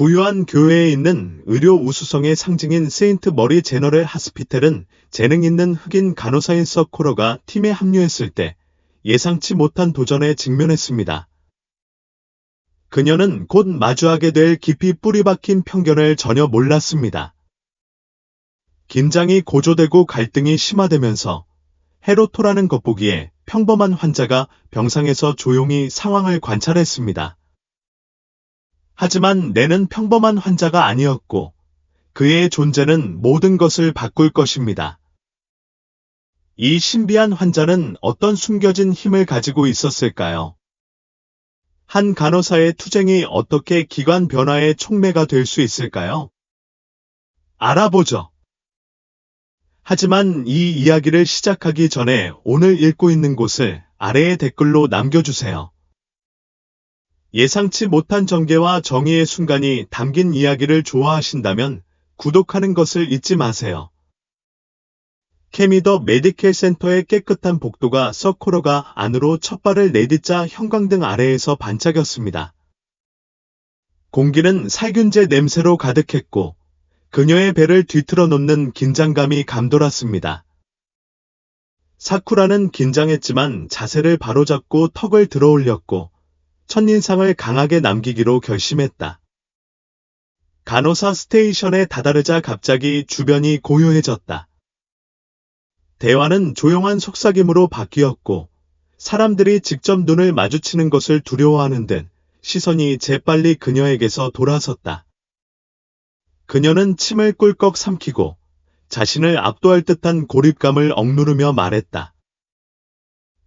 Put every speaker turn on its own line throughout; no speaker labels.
부유한 교회에 있는 의료 우수성의 상징인 세인트 머리 제너럴 하스피텔은 재능 있는 흑인 간호사인 서코러가 팀에 합류했을 때 예상치 못한 도전에 직면했습니다. 그녀는 곧 마주하게 될 깊이 뿌리 박힌 편견을 전혀 몰랐습니다. 긴장이 고조되고 갈등이 심화되면서 헤로토라는 겉보기에 평범한 환자가 병상에서 조용히 상황을 관찰했습니다. 하지만 내는 평범한 환자가 아니었고 그의 존재는 모든 것을 바꿀 것입니다. 이 신비한 환자는 어떤 숨겨진 힘을 가지고 있었을까요? 한 간호사의 투쟁이 어떻게 기관 변화의 촉매가 될 수 있을까요? 알아보죠. 하지만 이 이야기를 시작하기 전에 오늘 읽고 있는 곳을 아래의 댓글로 남겨주세요. 예상치 못한 전개와 정의의 순간이 담긴 이야기를 좋아하신다면 구독하는 것을 잊지 마세요. 케미더 메디켈 센터의 깨끗한 복도가 서코러가 안으로 첫 발을 내딛자 형광등 아래에서 반짝였습니다. 공기는 살균제 냄새로 가득했고 그녀의 배를 뒤틀어 놓는 긴장감이 감돌았습니다. 사쿠라는 긴장했지만 자세를 바로잡고 턱을 들어 올렸고 첫인상을 강하게 남기기로 결심했다. 간호사 스테이션에 다다르자 갑자기 주변이 고요해졌다. 대화는 조용한 속삭임으로 바뀌었고 사람들이 직접 눈을 마주치는 것을 두려워하는 듯 시선이 재빨리 그녀에게서 돌아섰다. 그녀는 침을 꿀꺽 삼키고 자신을 압도할 듯한 고립감을 억누르며 말했다.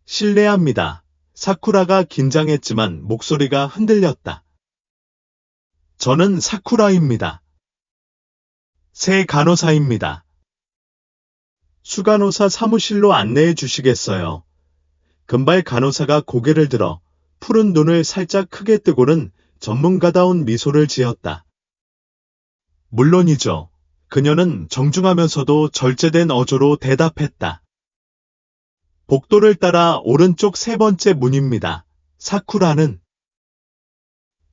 실례합니다. 사쿠라가 긴장했지만 목소리가 흔들렸다. 저는 사쿠라입니다. 새 간호사입니다. 수간호사 사무실로 안내해 주시겠어요? 금발 간호사가 고개를 들어 푸른 눈을 살짝 크게 뜨고는 전문가다운 미소를 지었다. 물론이죠. 그녀는 정중하면서도 절제된 어조로 대답했다. 복도를 따라 오른쪽 세 번째 문입니다. 사쿠라는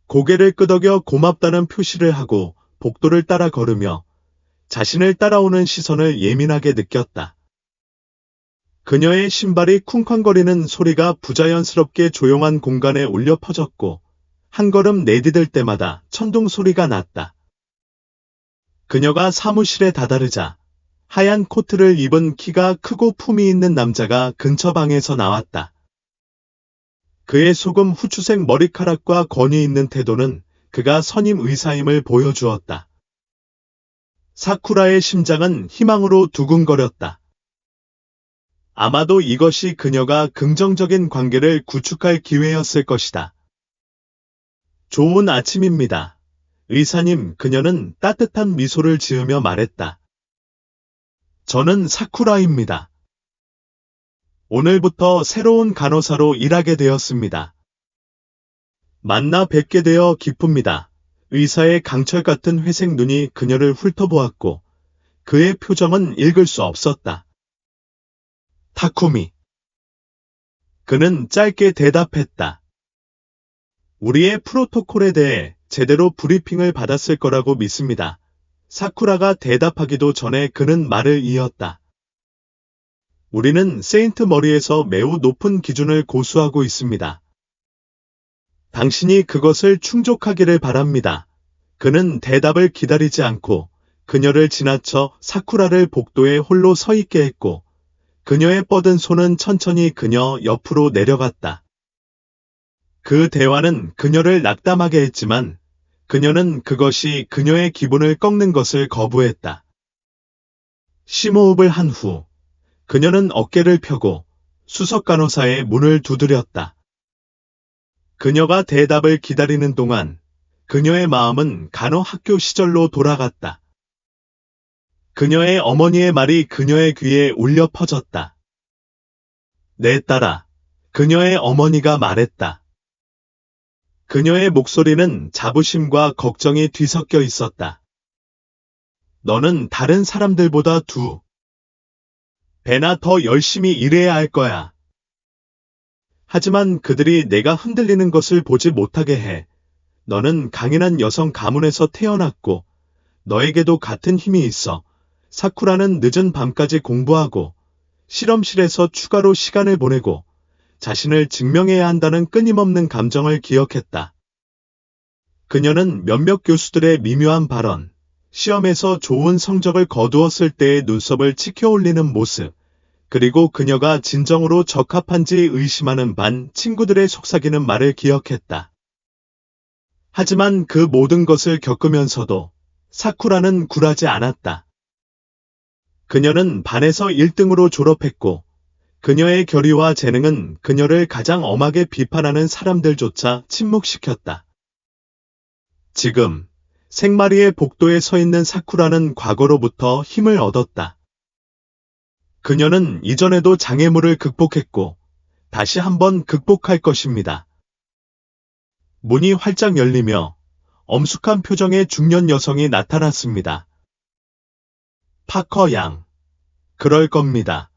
고개를 끄덕여 고맙다는 표시를 하고 복도를 따라 걸으며 자신을 따라오는 시선을 예민하게 느꼈다. 그녀의 신발이 쿵쾅거리는 소리가 부자연스럽게 조용한 공간에 울려 퍼졌고 한 걸음 내디딜 때마다 천둥 소리가 났다. 그녀가 사무실에 다다르자 하얀 코트를 입은 키가 크고 품이 있는 남자가 근처 방에서 나왔다. 그의 소금 후추색 머리카락과 권위 있는 태도는 그가 선임 의사임을 보여주었다. 사쿠라의 심장은 희망으로 두근거렸다. 아마도 이것이 그녀가 긍정적인 관계를 구축할 기회였을 것이다. 좋은 아침입니다. 의사님, 그녀는 따뜻한 미소를 지으며 말했다. 저는 사쿠라입니다. 오늘부터 새로운 간호사로 일하게 되었습니다. 만나 뵙게 되어 기쁩니다. 의사의 강철 같은 회색 눈이 그녀를 훑어보았고 그의 표정은 읽을 수 없었다. 타쿠미. 그는 짧게 대답했다. 우리의 프로토콜에 대해 제대로 브리핑을 받았을 거라고 믿습니다. 사쿠라가 대답하기도 전에 그는 말을 이었다. 우리는 세인트 머리에서 매우 높은 기준을 고수하고 있습니다. 당신이 그것을 충족하기를 바랍니다. 그는 대답을 기다리지 않고 그녀를 지나쳐 사쿠라를 복도에 홀로 서 있게 했고 그녀의 뻗은 손은 천천히 그녀 옆으로 내려갔다. 그 대화는 그녀를 낙담하게 했지만 그녀는 그것이 그녀의 기분을 꺾는 것을 거부했다. 심호흡을 한 후 그녀는 어깨를 펴고 수석 간호사의 문을 두드렸다. 그녀가 대답을 기다리는 동안 그녀의 마음은 간호학교 시절로 돌아갔다. 그녀의 어머니의 말이 그녀의 귀에 울려 퍼졌다. 내 딸아, 그녀의 어머니가 말했다. 그녀의 목소리는 자부심과 걱정이 뒤섞여 있었다. 너는 다른 사람들보다 두 배나 더 열심히 일해야 할 거야. 하지만 그들이 내가 흔들리는 것을 보지 못하게 해. 너는 강인한 여성 가문에서 태어났고, 너에게도 같은 힘이 있어. 사쿠라는 늦은 밤까지 공부하고, 실험실에서 추가로 시간을 보내고, 자신을 증명해야 한다는 끊임없는 감정을 기억했다. 그녀는 몇몇 교수들의 미묘한 발언, 시험에서 좋은 성적을 거두었을 때의 눈썹을 치켜 올리는 모습, 그리고 그녀가 진정으로 적합한지 의심하는 반 친구들의 속삭이는 말을 기억했다. 하지만 그 모든 것을 겪으면서도 사쿠라는 굴하지 않았다. 그녀는 반에서 1등으로 졸업했고, 그녀의 결의와 재능은 그녀를 가장 엄하게 비판하는 사람들조차 침묵시켰다. 지금 생마리의 복도에 서 있는 사쿠라는 과거로부터 힘을 얻었다. 그녀는 이전에도 장애물을 극복했고 다시 한번 극복할 것입니다. 문이 활짝 열리며 엄숙한 표정의 중년 여성이 나타났습니다. 파커 양. 그럴 겁니다.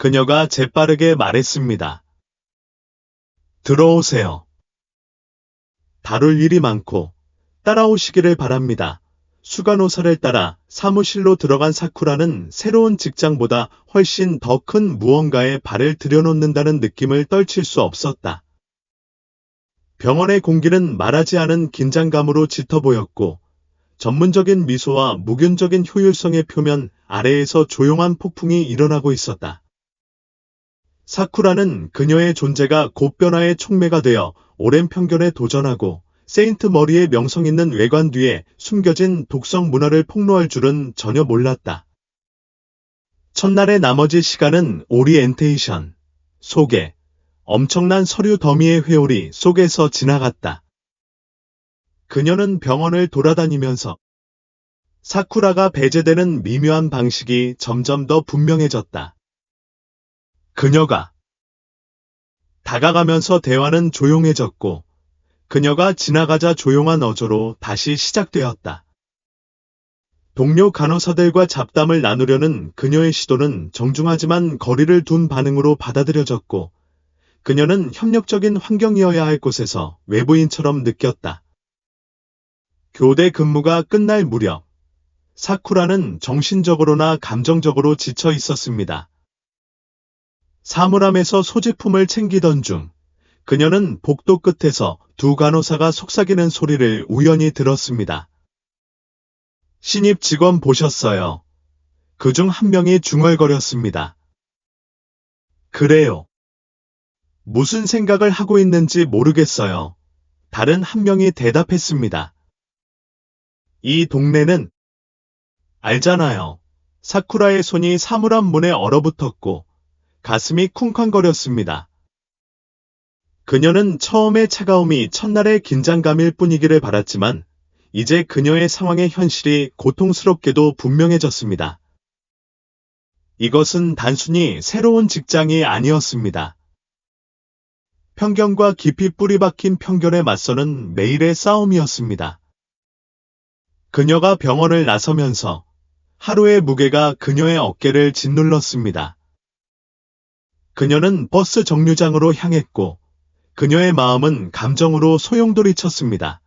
그녀가 재빠르게 말했습니다. 들어오세요. 다룰 일이 많고 따라오시기를 바랍니다. 수간호사를 따라 사무실로 들어간 사쿠라는 새로운 직장보다 훨씬 더 큰 무언가에 발을 들여놓는다는 느낌을 떨칠 수 없었다. 병원의 공기는 말하지 않은 긴장감으로 짙어 보였고 전문적인 미소와 무균적인 효율성의 표면 아래에서 조용한 폭풍이 일어나고 있었다. 사쿠라는 그녀의 존재가 곧 변화의 촉매가 되어 오랜 편견에 도전하고 세인트 머리의 명성 있는 외관 뒤에 숨겨진 독성 문화를 폭로할 줄은 전혀 몰랐다. 첫날의 나머지 시간은 오리엔테이션, 소개, 엄청난 서류 더미의 회오리 속에서 지나갔다. 그녀는 병원을 돌아다니면서 사쿠라가 배제되는 미묘한 방식이 점점 더 분명해졌다. 그녀가 다가가면서 대화는 조용해졌고 그녀가 지나가자 조용한 어조로 다시 시작되었다. 동료 간호사들과 잡담을 나누려는 그녀의 시도는 정중하지만 거리를 둔 반응으로 받아들여졌고 그녀는 협력적인 환경이어야 할 곳에서 외부인처럼 느꼈다. 교대 근무가 끝날 무렵 사쿠라는 정신적으로나 감정적으로 지쳐 있었습니다. 사물함에서 소지품을 챙기던 중 그녀는 복도 끝에서 두 간호사가 속삭이는 소리를 우연히 들었습니다. 신입 직원 보셨어요. 그 중 한 명이 중얼거렸습니다. 그래요. 무슨 생각을 하고 있는지 모르겠어요. 다른 한 명이 대답했습니다. 이 동네는 알잖아요. 사쿠라의 손이 사물함 문에 얼어붙었고 가슴이 쿵쾅거렸습니다. 그녀는 처음의 차가움이 첫날의 긴장감일 뿐이기를 바랐지만 이제 그녀의 상황의 현실이 고통스럽게도 분명해졌습니다. 이것은 단순히 새로운 직장이 아니었습니다. 편견과 깊이 뿌리박힌 편견에 맞서는 매일의 싸움이었습니다. 그녀가 병원을 나서면서 하루의 무게가 그녀의 어깨를 짓눌렀습니다. 그녀는 버스 정류장으로 향했고 그녀의 마음은 감정으로 소용돌이쳤습니다.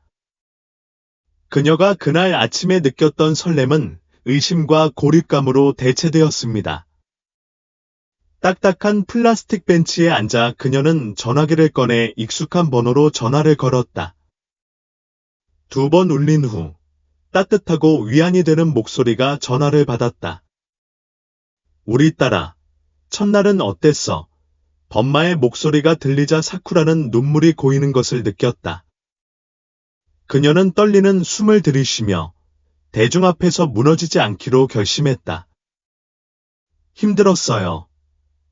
그녀가 그날 아침에 느꼈던 설렘은 의심과 고립감으로 대체되었습니다. 딱딱한 플라스틱 벤치에 앉아 그녀는 전화기를 꺼내 익숙한 번호로 전화를 걸었다. 두 번 울린 후 따뜻하고 위안이 되는 목소리가 전화를 받았다. 우리 딸아, 첫날은 어땠어? 범마의 목소리가 들리자 사쿠라는 눈물이 고이는 것을 느꼈다. 그녀는 떨리는 숨을 들이쉬며 대중 앞에서 무너지지 않기로 결심했다. 힘들었어요.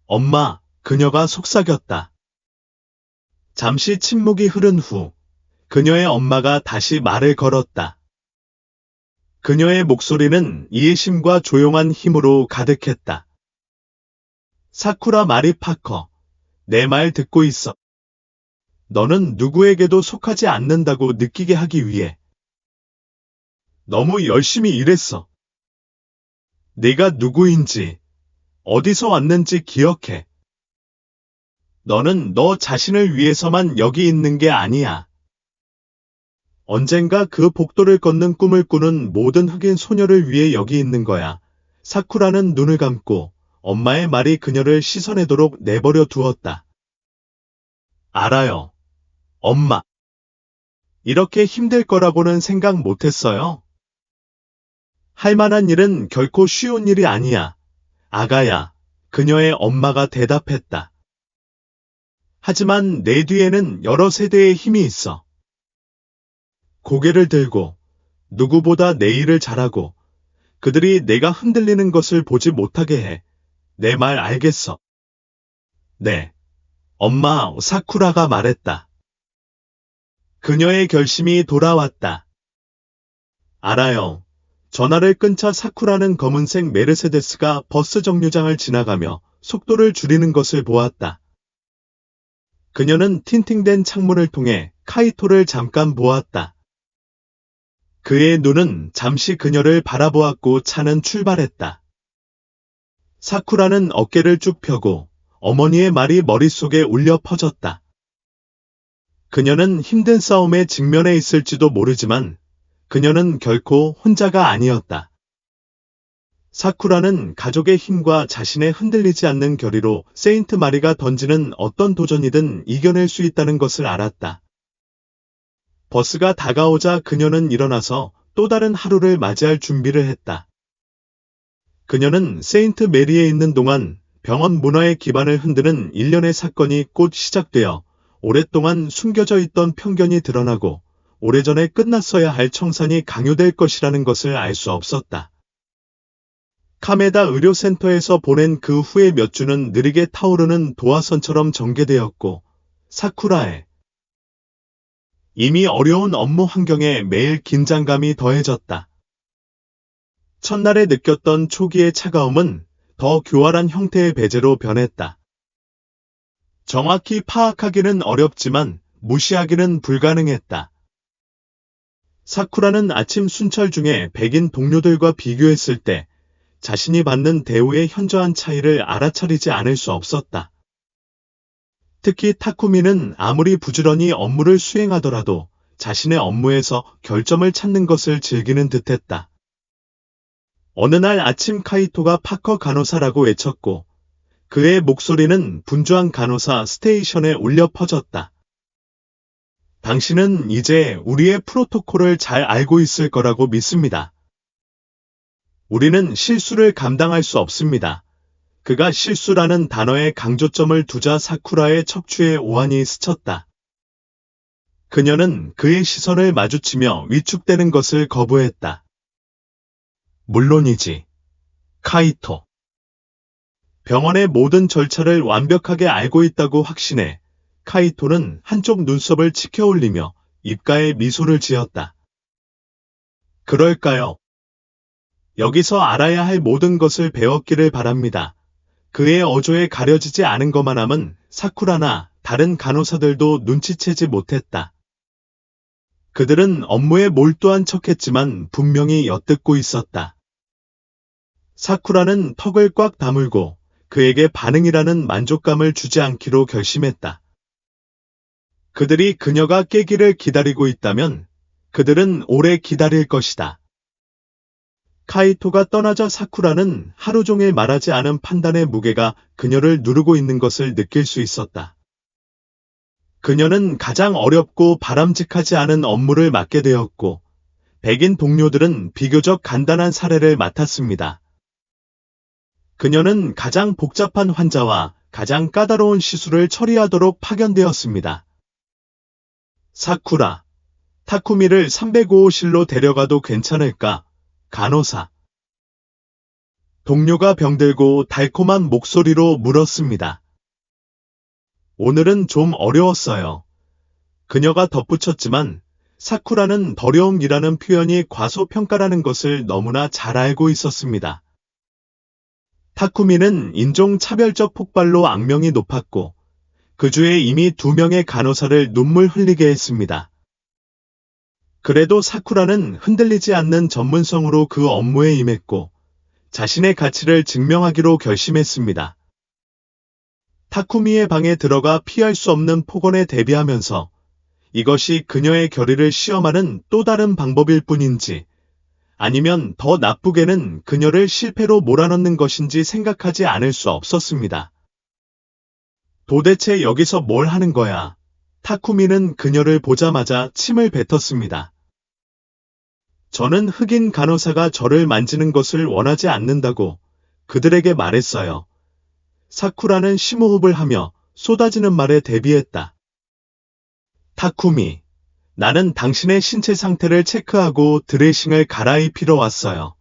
엄마, 그녀가 속삭였다. 잠시 침묵이 흐른 후 그녀의 엄마가 다시 말을 걸었다. 그녀의 목소리는 이해심과 조용한 힘으로 가득했다. 사쿠라 마리 파커, 내 말 듣고 있어. 너는 누구에게도 속하지 않는다고 느끼게 하기 위해 너무 열심히 일했어. 네가 누구인지, 어디서 왔는지 기억해. 너는 너 자신을 위해서만 여기 있는 게 아니야. 언젠가 그 복도를 걷는 꿈을 꾸는 모든 흑인 소녀를 위해 여기 있는 거야. 사쿠라는 눈을 감고 엄마의 말이 그녀를 씻어내도록 내버려 두었다. 알아요. 엄마. 이렇게 힘들 거라고는 생각 못했어요. 할 만한 일은 결코 쉬운 일이 아니야. 아가야, 그녀의 엄마가 대답했다. 하지만 내 뒤에는 여러 세대의 힘이 있어. 고개를 들고 누구보다 내 일을 잘하고 그들이 내가 흔들리는 것을 보지 못하게 해. 내 말 알겠어. 네. 엄마 사쿠라가 말했다. 그녀의 결심이 돌아왔다. 알아요. 전화를 끊자 사쿠라는 검은색 메르세데스가 버스 정류장을 지나가며 속도를 줄이는 것을 보았다. 그녀는 틴팅된 창문을 통해 카이토를 잠깐 보았다. 그의 눈은 잠시 그녀를 바라보았고 차는 출발했다. 사쿠라는 어깨를 쭉 펴고 어머니의 말이 머릿속에 울려 퍼졌다. 그녀는 힘든 싸움에 직면해 있을지도 모르지만 그녀는 결코 혼자가 아니었다. 사쿠라는 가족의 힘과 자신의 흔들리지 않는 결의로 세인트 마리가 던지는 어떤 도전이든 이겨낼 수 있다는 것을 알았다. 버스가 다가오자 그녀는 일어나서 또 다른 하루를 맞이할 준비를 했다. 그녀는 세인트 메리에 있는 동안 병원 문화의 기반을 흔드는 일련의 사건이 곧 시작되어 오랫동안 숨겨져 있던 편견이 드러나고 오래전에 끝났어야 할 청산이 강요될 것이라는 것을 알 수 없었다. 카메다 의료센터에서 보낸 그 후의 몇 주는 느리게 타오르는 도화선처럼 전개되었고 사쿠라에 이미 어려운 업무 환경에 매일 긴장감이 더해졌다. 첫날에 느꼈던 초기의 차가움은 더 교활한 형태의 배제로 변했다. 정확히 파악하기는 어렵지만 무시하기는 불가능했다. 사쿠라는 아침 순찰 중에 백인 동료들과 비교했을 때 자신이 받는 대우의 현저한 차이를 알아차리지 않을 수 없었다. 특히 타쿠미는 아무리 부지런히 업무를 수행하더라도 자신의 업무에서 결점을 찾는 것을 즐기는 듯했다. 어느 날 아침 카이토가 파커 간호사라고 외쳤고 그의 목소리는 분주한 간호사 스테이션에 울려 퍼졌다. 당신은 이제 우리의 프로토콜을 잘 알고 있을 거라고 믿습니다. 우리는 실수를 감당할 수 없습니다. 그가 실수라는 단어에 강조점을 두자 사쿠라의 척추에 오한이 스쳤다. 그녀는 그의 시선을 마주치며 위축되는 것을 거부했다. 물론이지. 카이토. 병원의 모든 절차를 완벽하게 알고 있다고 확신해 카이토는 한쪽 눈썹을 치켜 올리며 입가에 미소를 지었다. 그럴까요? 여기서 알아야 할 모든 것을 배웠기를 바랍니다. 그의 어조에 가려지지 않은 것만 함은 사쿠라나 다른 간호사들도 눈치채지 못했다. 그들은 업무에 몰두한 척했지만 분명히 엿듣고 있었다. 사쿠라는 턱을 꽉 다물고 그에게 반응이라는 만족감을 주지 않기로 결심했다. 그들이 그녀가 깨기를 기다리고 있다면 그들은 오래 기다릴 것이다. 카이토가 떠나자 사쿠라는 하루 종일 말하지 않은 판단의 무게가 그녀를 누르고 있는 것을 느낄 수 있었다. 그녀는 가장 어렵고 바람직하지 않은 업무를 맡게 되었고, 백인 동료들은 비교적 간단한 사례를 맡았습니다. 그녀는 가장 복잡한 환자와 가장 까다로운 시술을 처리하도록 파견되었습니다. 사쿠라, 타쿠미를 305호실로 데려가도 괜찮을까? 간호사. 동료가 병들고 달콤한 목소리로 물었습니다. 오늘은 좀 어려웠어요. 그녀가 덧붙였지만 사쿠라는 더려움이라는 표현이 과소평가라는 것을 너무나 잘 알고 있었습니다. 타쿠미는 인종차별적 폭발로 악명이 높았고 그 주에 이미 두 명의 간호사를 눈물 흘리게 했습니다. 그래도 사쿠라는 흔들리지 않는 전문성으로 그 업무에 임했고 자신의 가치를 증명하기로 결심했습니다. 타쿠미의 방에 들어가 피할 수 없는 폭언에 대비하면서 이것이 그녀의 결의를 시험하는 또 다른 방법일 뿐인지, 아니면 더 나쁘게는 그녀를 실패로 몰아넣는 것인지 생각하지 않을 수 없었습니다. 도대체 여기서 뭘 하는 거야? 타쿠미는 그녀를 보자마자 침을 뱉었습니다. 저는 흑인 간호사가 저를 만지는 것을 원하지 않는다고 그들에게 말했어요. 사쿠라는 심호흡을 하며 쏟아지는 말에 대비했다. 타쿠미, 나는 당신의 신체 상태를 체크하고 드레싱을 갈아입히러 왔어요.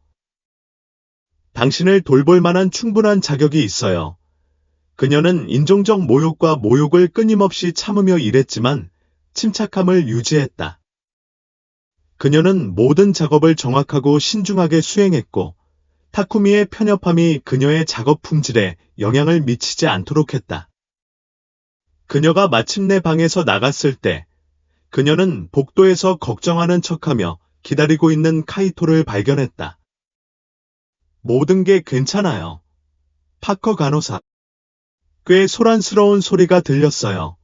당신을 돌볼 만한 충분한 자격이 있어요. 그녀는 인종적 모욕과 모욕을 끊임없이 참으며 일했지만 침착함을 유지했다. 그녀는 모든 작업을 정확하고 신중하게 수행했고 타쿠미의 편협함이 그녀의 작업 품질에 영향을 미치지 않도록 했다. 그녀가 마침내 방에서 나갔을 때 그녀는 복도에서 걱정하는 척하며 기다리고 있는 카이토를 발견했다. 모든 게 괜찮아요. 파커 간호사. 꽤 소란스러운 소리가 들렸어요.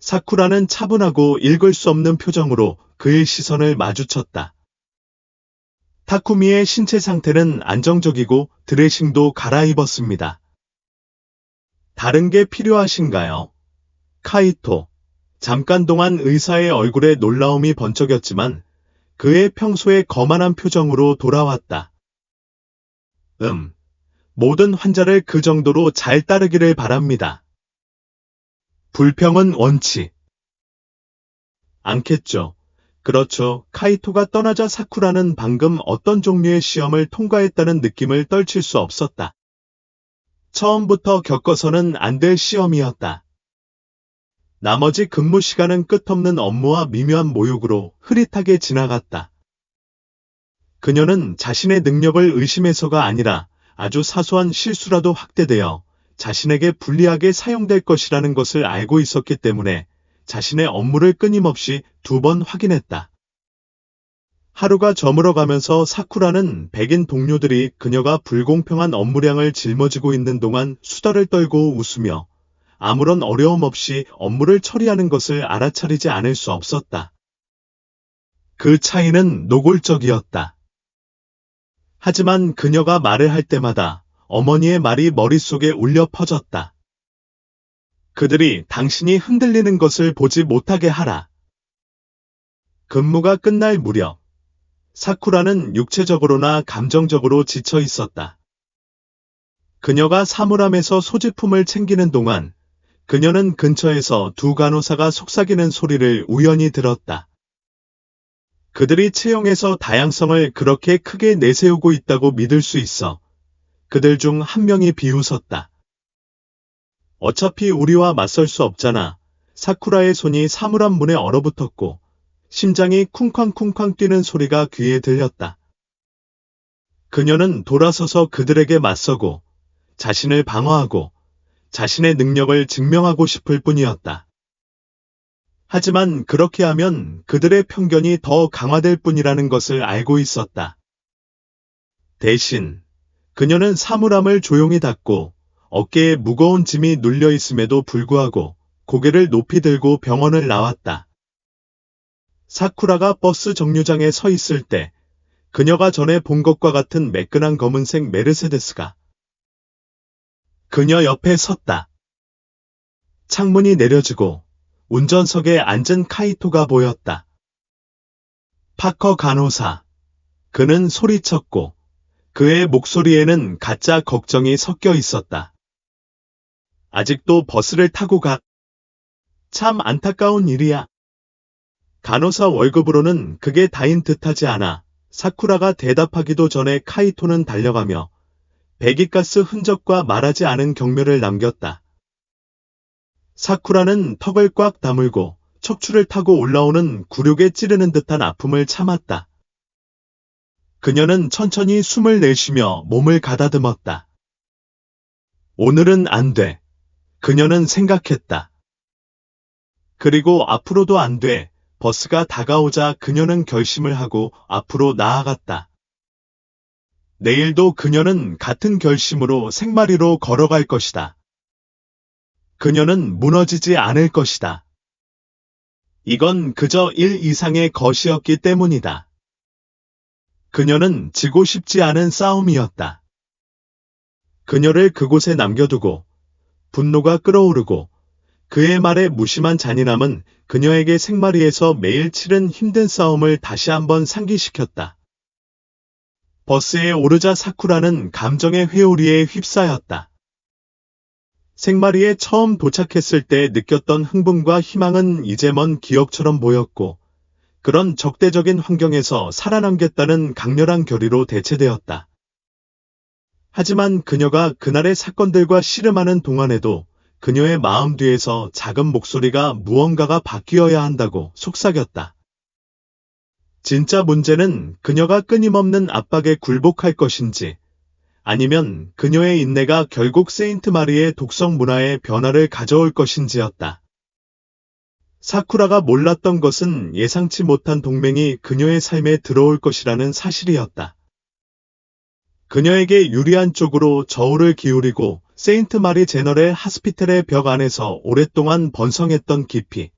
사쿠라는 차분하고 읽을 수 없는 표정으로 그의 시선을 마주쳤다. 타쿠미의 신체 상태는 안정적이고 드레싱도 갈아입었습니다. 다른 게 필요하신가요? 카이토. 잠깐 동안 의사의 얼굴에 놀라움이 번쩍였지만 그의 평소의 거만한 표정으로 돌아왔다. 음. 모든 환자를 그 정도로 잘 따르기를 바랍니다. 불평은 원치. 않겠죠. 그렇죠. 카이토가 떠나자 사쿠라는 방금 어떤 종류의 시험을 통과했다는 느낌을 떨칠 수 없었다. 처음부터 겪어서는 안 될 시험이었다. 나머지 근무 시간은 끝없는 업무와 미묘한 모욕으로 흐릿하게 지나갔다. 그녀는 자신의 능력을 의심해서가 아니라 아주 사소한 실수라도 확대되어 자신에게 불리하게 사용될 것이라는 것을 알고 있었기 때문에 자신의 업무를 끊임없이 두 번 확인했다. 하루가 저물어가면서 사쿠라는 백인 동료들이 그녀가 불공평한 업무량을 짊어지고 있는 동안 수다를 떨고 웃으며 아무런 어려움 없이 업무를 처리하는 것을 알아차리지 않을 수 없었다. 그 차이는 노골적이었다. 하지만 그녀가 말을 할 때마다 어머니의 말이 머릿속에 울려 퍼졌다. 그들이 당신이 흔들리는 것을 보지 못하게 하라. 근무가 끝날 무렵, 사쿠라는 육체적으로나 감정적으로 지쳐 있었다. 그녀가 사물함에서 소지품을 챙기는 동안 그녀는 근처에서 두 간호사가 속삭이는 소리를 우연히 들었다. 그들이 채용에서 다양성을 그렇게 크게 내세우고 있다고 믿을 수 있어. 그들 중 한 명이 비웃었다. 어차피 우리와 맞설 수 없잖아. 사쿠라의 손이 사물함 문에 얼어붙었고 심장이 쿵쾅쿵쾅 뛰는 소리가 귀에 들렸다. 그녀는 돌아서서 그들에게 맞서고 자신을 방어하고 자신의 능력을 증명하고 싶을 뿐이었다. 하지만 그렇게 하면 그들의 편견이 더 강화될 뿐이라는 것을 알고 있었다. 대신 그녀는 사물함을 조용히 닫고 어깨에 무거운 짐이 눌려 있음에도 불구하고 고개를 높이 들고 병원을 나왔다. 사쿠라가 버스 정류장에 서 있을 때 그녀가 전에 본 것과 같은 매끈한 검은색 메르세데스가 그녀 옆에 섰다. 창문이 내려지고 운전석에 앉은 카이토가 보였다. 파커 간호사. 그는 소리쳤고 그의 목소리에는 가짜 걱정이 섞여 있었다. 아직도 버스를 타고 가. 참 안타까운 일이야. 간호사 월급으로는 그게 다인 듯하지 않아 사쿠라가 대답하기도 전에 카이토는 달려가며 배기가스 흔적과 말하지 않은 경멸을 남겼다. 사쿠라는 턱을 꽉 다물고 척추를 타고 올라오는 굴욕에 찌르는 듯한 아픔을 참았다. 그녀는 천천히 숨을 내쉬며 몸을 가다듬었다. 오늘은 안 돼. 그녀는 생각했다. 그리고 앞으로도 안 돼. 버스가 다가오자 그녀는 결심을 하고 앞으로 나아갔다. 내일도 그녀는 같은 결심으로 생마리로 걸어갈 것이다. 그녀는 무너지지 않을 것이다. 이건 그저 일 이상의 것이었기 때문이다. 그녀는 지고 싶지 않은 싸움이었다. 그녀를 그곳에 남겨두고 분노가 끓어오르고 그의 말에 무심한 잔인함은 그녀에게 생마리에서 매일 치른 힘든 싸움을 다시 한번 상기시켰다. 버스에 오르자 사쿠라는 감정의 회오리에 휩싸였다. 생마리에 처음 도착했을 때 느꼈던 흥분과 희망은 이제 먼 기억처럼 보였고, 그런 적대적인 환경에서 살아남겠다는 강렬한 결의로 대체되었다. 하지만 그녀가 그날의 사건들과 씨름하는 동안에도 그녀의 마음 뒤에서 작은 목소리가 무언가가 바뀌어야 한다고 속삭였다. 진짜 문제는 그녀가 끊임없는 압박에 굴복할 것인지, 아니면 그녀의 인내가 결국 세인트 마리의 독성 문화에 변화를 가져올 것인지였다. 사쿠라가 몰랐던 것은 예상치 못한 동맹이 그녀의 삶에 들어올 것이라는 사실이었다. 그녀에게 유리한 쪽으로 저울을 기울이고 세인트 마리 제너의 하스피텔의 벽 안에서 오랫동안 번성했던 깊이,